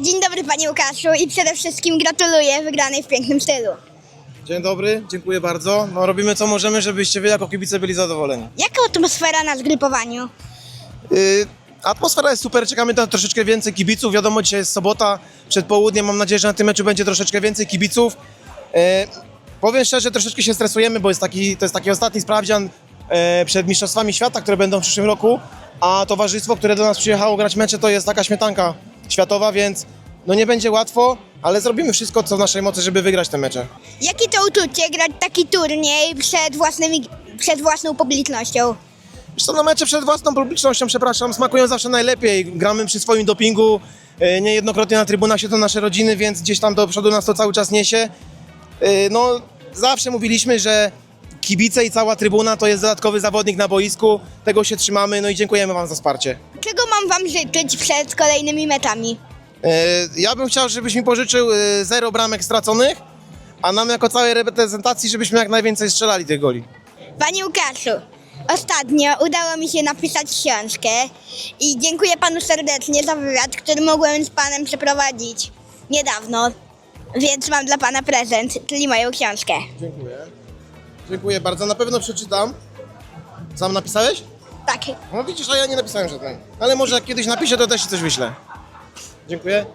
Dzień dobry Panie Łukaszu i przede wszystkim gratuluję wygranej w pięknym stylu. Dzień dobry, dziękuję bardzo. No, robimy co możemy, żebyście wy jako kibice byli zadowoleni. Jaka atmosfera na zgrupowaniu? Yy, atmosfera jest super, czekamy na troszeczkę więcej kibiców. Wiadomo, dzisiaj jest sobota, przed południem. Mam nadzieję, że na tym meczu będzie troszeczkę więcej kibiców. Yy, powiem szczerze, troszeczkę się stresujemy, bo jest taki, to jest taki ostatni sprawdzian yy, przed Mistrzostwami Świata, które będą w przyszłym roku. A towarzystwo, które do nas przyjechało grać mecze, to jest taka śmietanka światowa, więc no nie będzie łatwo, ale zrobimy wszystko, co w naszej mocy, żeby wygrać te mecze. Jakie to uczucie grać taki turniej przed, własnymi, przed własną publicznością? Wiesz co, no mecze przed własną publicznością, przepraszam, smakują zawsze najlepiej. Gramy przy swoim dopingu, e, niejednokrotnie na trybunach siedzą nasze rodziny, więc gdzieś tam do przodu nas to cały czas niesie. E, No, zawsze mówiliśmy, że kibice i cała trybuna to jest dodatkowy zawodnik na boisku. Tego się trzymamy, no i dziękujemy Wam za wsparcie. Czego mam Wam życzyć przed kolejnymi meczami? E, Ja bym chciał, żebyś mi pożyczył e, zero bramek straconych, a nam jako całej reprezentacji, żebyśmy jak najwięcej strzelali tych goli. Panie Łukaszu, ostatnio udało mi się napisać książkę i dziękuję Panu serdecznie za wywiad, który mogłem z Panem przeprowadzić niedawno, więc mam dla Pana prezent, czyli moją książkę. Dziękuję. Dziękuję bardzo, na pewno przeczytam. Sam napisałeś? Tak, No widzisz, a ja nie napisałem żadnej. Ale może jak kiedyś napiszę, to też ci coś wyślę. Dziękuję.